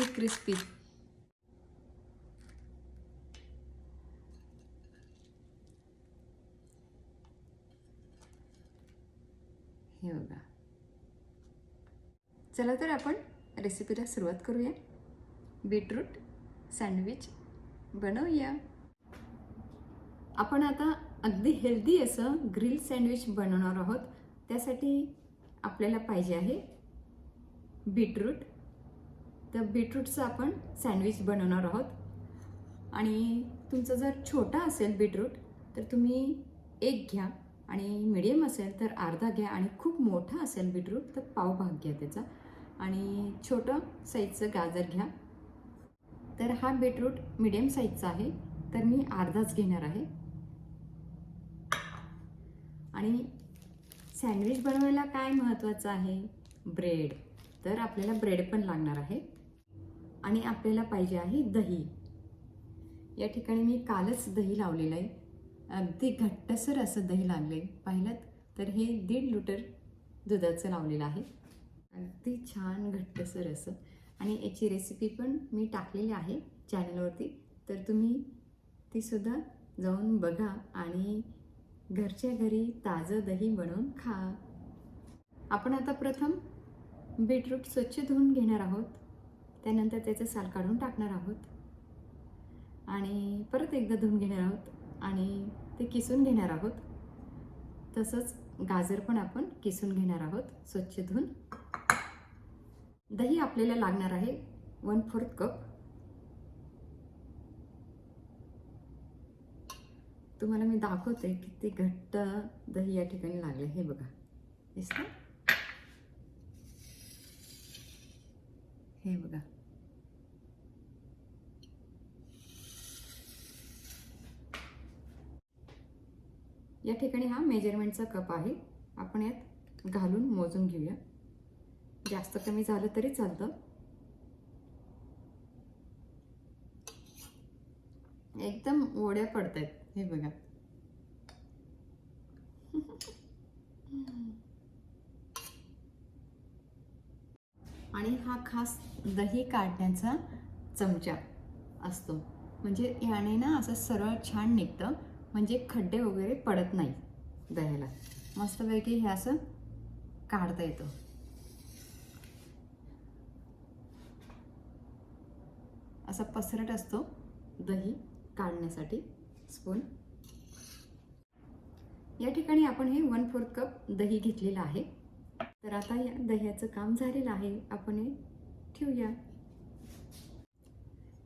Crispy crispy. हे बघा. चला तर आपण रेसिपीला सुरुवात करूया. बीटरूट सँडविच बनवूया. आपण आता अगदी हेल्दी असं ग्रिल सँडविच बनवणार आहोत. त्यासाठी आपल्याला पाहिजे आहे बीटरूट तर बीटरूटचं आपण सँडविच बनवणार आहोत. आणि तुमचं जर छोटा असेल बीटरूट तर तुम्ही एक घ्या आणि मिडियम असेल तर अर्धा घ्या आणि खूप मोठा असेल बीटरूट तर पाव भाग घ्या त्याचा. आणि छोटं साईजचं गाजर घ्या. तर हा बीटरूट मिडियम साईजचा आहे तर मी अर्धाच घेणार आहे. आणि सँडविच बनवायला काय महत्त्वाचं आहे? ब्रेड तर आपल्याला ब्रेड पण लागणार आहे. आणि आपल्याला पाहिजे आहे दही. या ठिकाणी मी कालच दही लावलेलं आहे. अगदी घट्टसर असं दही लागले पाहिलं तर हे दीड लिटर दुधाचं लावलेलं आहे. अगदी छान घट्टसर असं. आणि याची रेसिपी पण मी टाकलेली आहे चॅनलवरती तर तुम्ही तीसुद्धा जाऊन बघा आणि घरच्या घरी ताजं दही बनवून खा. आपण आता प्रथम बीटरूट स्वच्छ धुवून घेणार आहोत. त्यानंतर त्याचं साल काढून टाकणार आहोत. आणि परत एकदा धुवून घेणार आहोत आणि ते किसून घेणार आहोत. तसंच गाजर पण आपण किसून घेणार आहोत स्वच्छ धुवून. दही आपल्याला लागणार आहे वन फोर्थ कप. तुम्हाला मी दाखवते किती घट्ट दही या ठिकाणी लागलं हे बघा. दिसतं हे बघा. या ठिकाणी हा मेजरमेंटचा कप आहे. आपण यात घालून मोजून घेऊया. जास्त कमी झालं तरी चालतं. एकदम ओढ्या पडत आहेत हे बघा. आणि हा खास दही काढण्याचा चमचा असतो. म्हणजे याने ना असं सरळ छान निघतं. म्हणजे खड्डे वगैरे पडत नाही दह्याला. मस्तपैकी हे असं काढता येतं. असा पसरट असतो दही काढण्यासाठी. स्पून या ठिकाणी आपण हे वन फोर्थ कप दही घेतलेलं आहे. तर आता या दह्याचं काम झालेलं आहे. आपण हे ठेवूया.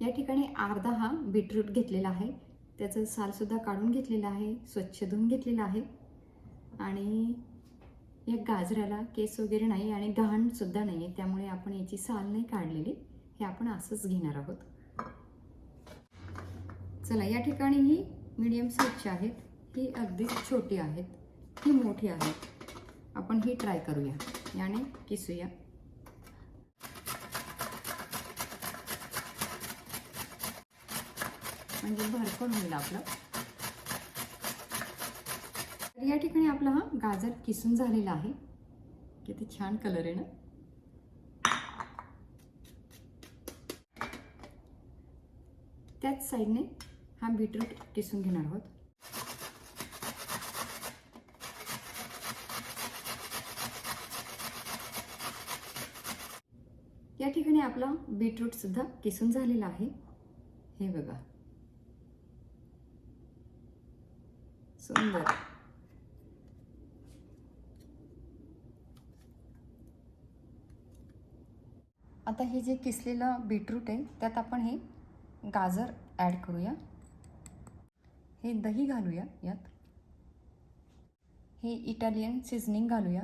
या ठिकाणी अर्धा हा बीटरूट घेतलेला आहे. त्याचं सालसुद्धा काढून घेतलेलं आहे स्वच्छ धुवून घेतलेलं आहे. आणि या गाजराला केस वगैरे नाही आणि घाणसुद्धा नाही आहे त्यामुळे आपण याची साल नाही काढलेली. हे आपण असंच घेणार आहोत. चला या ठिकाणी ही मीडियम साईजची आहेत. ही अगदी छोटी आहेत. ही मोठी आहेत. आपण ही ट्राय करूया. याने किसूया. म्हणजे भरपूर होईल आपलं. तर या ठिकाणी आपला हा गाजर किसून झालेला आहे. किती छान कलर आहे ना. त्याच साईडने हा बीटरूट किसून घेणार आहोत. या ठिकाणी आपला बीटरूट सुद्धा किसून झालेला आहे. हे बघा. सुंदर. आता हे जे किसलेलं बीटरूट आहे त्यात आपण हे गाजर ॲड करूया. हे दही घालूया यात. हे इटालियन सिझनिंग घालूया.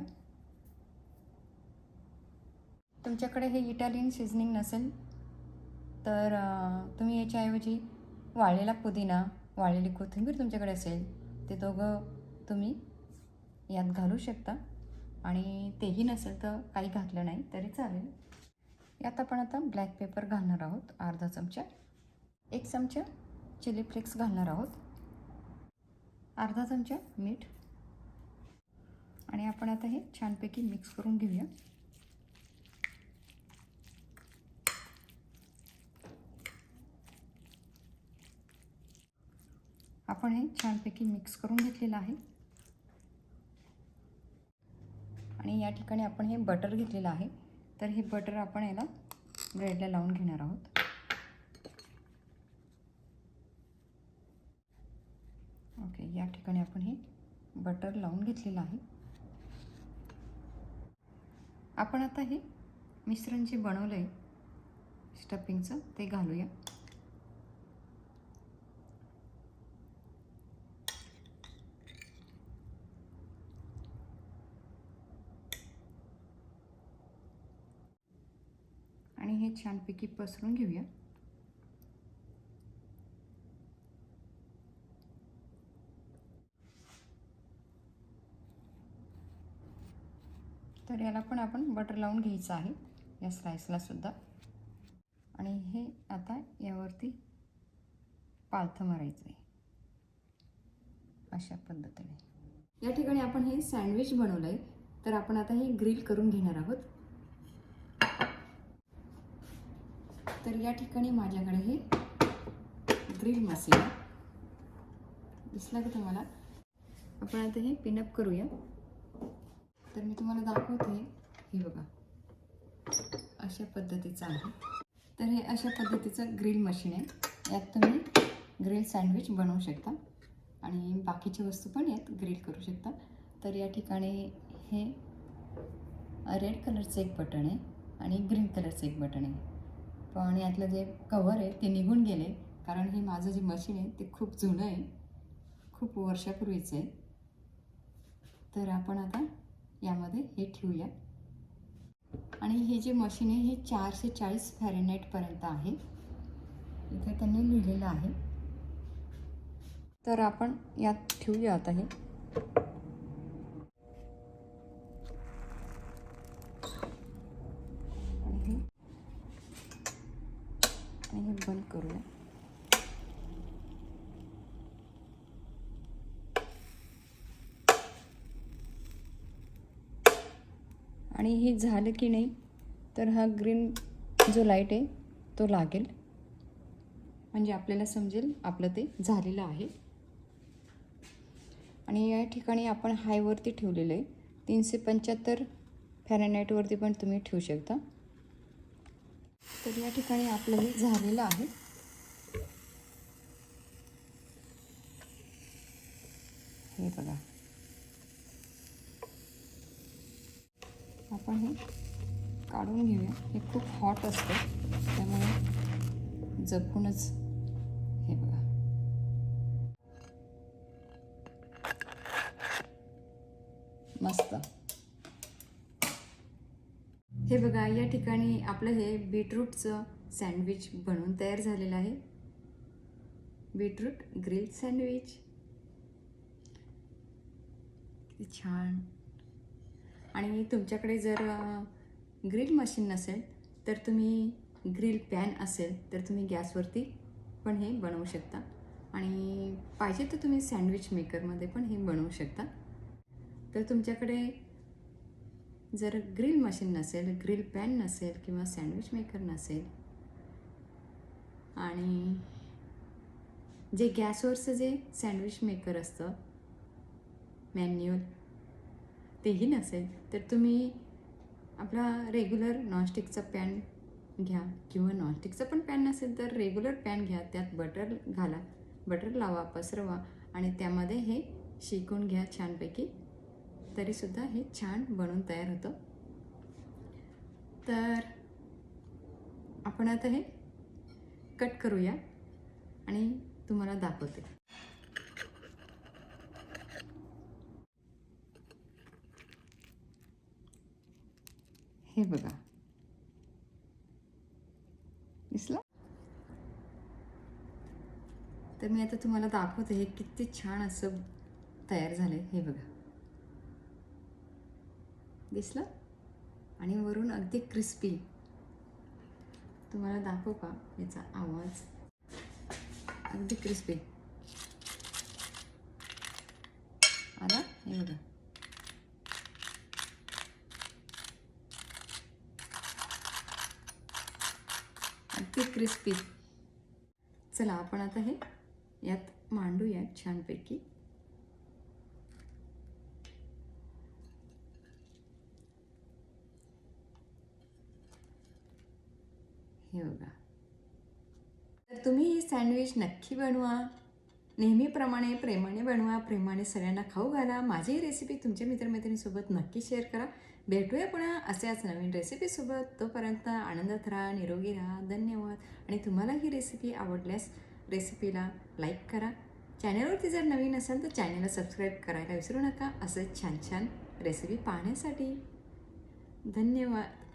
तुमच्याकडे हे इटालियन सीझनिंग नसेल तर तुम्ही याच्याऐवजी वाळलेला पुदिना वाळलेली कोथिंबीर तुमच्याकडे असेल ते दोघं तुम्ही यात घालू शकता. आणि तेही नसेल तर काही घातलं नाही तरी चालेल. यात आपण आता ब्लॅक पेपर घालणार आहोत अर्धा चमचा. एक चमचा चिली फ्लेक्स घालणार आहोत. अर्धा चमचा मीठ. आणि आपण आता हे छानपैकी मिक्स करून घेऊया. आपण हे छानपैकी मिक्स करून घेतलेलं आहे. आणि या ठिकाणी आपण हे बटर घेतलेलं आहे. तर हे बटर आपण याला ब्रेडला लावून घेणार आहोत. ओके या ठिकाणी आपण हे बटर लावून घेतलेलं आहे. आपण आता हे मिश्रण जे बनवलं आहे स्टफिंगचं ते घालूया आणि हे छानपैकी पसरून घेऊया. तर याला पण आपण बटर लावून घ्यायचं आहे या स्लाइसला सुद्धा. आणि हे आता यावरती पालथं मारायचं आहे. अशा पद्धतीने. या ठिकाणी आपण हे सँडविच बनवलं आहे तर आपण आता हे ग्रिल करून घेणार आहोत. तर या ठिकाणी माझ्याकडे हे ग्रिल मसाला दिसला का तुम्हाला? आपण आता हे पिनअप करूया. तर मी तुम्हाला दाखवते. हे बघा. अशा पद्धतीचं आहे. तर हे अशा पद्धतीचं ग्रिल मशीन आहे. यात तुम्ही ग्रिल सँडविच बनवू शकता. आणि बाकीच्या वस्तू पण यात ग्रिल करू शकता. तर या ठिकाणी हे रेड कलरचं एक बटन आहे आणि ग्रीन कलरचं एक बटन आहे. पण यातलं जे कवर आहे ते निघून गेले. कारण हे माझं जे मशीन आहे ते खूप जुनं आहे. खूप वर्षापूर्वीचं आहे. तर आपण आता यामध्ये हे ठेवूया. आणि हे जे मशीन आहे हे चारशे चाळीस फॅरेनाईटपर्यंत आहे. इथे त्यांनी लिहिलेलं आहे. तर आपण यात ठेवूया आता हे आणि हे आणि हे बंद करूया आणि हे झालं की नाही तर हा ग्रीन जो लाइट आहे तो लागेल. म्हणजे आपल्याला समजेल आपलं ते झालेलं आहे. आणि या ठिकाणी आपण हायवरती ठेवलेलं आहे. तीनशे पंच्याहत्तर फॅरेनाईटवरती पण तुम्ही ठेवू शकता. तर या ठिकाणी आपलं हे झालेलं आहे. हे बघा. आपण हे काढून घेऊया. हे खूप हॉट असतं. त्यामुळे जपूनच हे बघा. मस्त. हे बघा या ठिकाणी आपलं हे बीटरूटचं सँडविच बनवून तयार झालेलं आहे. Beetroot grill sandwich. छान. आणि तुमच्याकडे जर ग्रिल मशीन नसेल तर तुम्ही ग्रिल पॅन असेल तर तुम्ही गॅसवरती पण हे बनवू शकता. आणि पाहिजे तर तुम्ही सँडविच मेकरमध्ये पण हे बनवू शकता. तर तुमच्याकडे जर ग्रिल मशीन नसेल ग्रिल पॅन नसेल किंवा सँडविच मेकर नसेल आणि जे गॅसवरचं जे सँडविच मेकर असतं मॅन्युअल तेही नसेल तर तुम्ही आपला रेग्युलर नॉनस्टिकचा पॅन घ्या किंवा नॉनस्टिकचा पण पॅन नसेल तर रेग्युलर पॅन घ्या त्यात बटर घाला बटर लावा पसरवा आणि त्यामध्ये हे शिकून घ्या छानपैकी. तरीसुद्धा हे छान बनून तयार होतं. तर आपण आता हे कट करूया आणि तुम्हाला दाखवते. हे बघा. दिसलं? तर मी आता तुम्हाला दाखवते हे किती छान असं तयार झालंय. हे बघा. दिसलं? आणि वरून अगदी क्रिस्पी तुम्हाला दाखवू का याचा आवाज? अगदी क्रिस्पी आला? हे बघा. अगदी क्रिस्पी चला आपण आता हे यात मांडूया छानपैकी. हे बघा तर तुम्ही ही सँडविच नक्की बनवा. नेहमीप्रमाणे प्रेमाने बनवा प्रेमाने सगळ्यांना खाऊ घाला. माझी ही रेसिपी तुमच्या मित्रमैत्रिणीसोबत नक्की शेअर करा. भेटूया पुन्हा अशाच नवीन रेसिपीसोबत तोपर्यंत आनंदात राहा निरोगी राहा. धन्यवाद. आणि तुम्हाला ही रेसिपी आवडल्यास रेसिपीला लाईक करा. चॅनलवरती जर नवीन असाल तर चॅनलला सबस्क्राईब करायला विसरू नका. असं छान छान रेसिपी पाहण्यासाठी. धन्यवाद.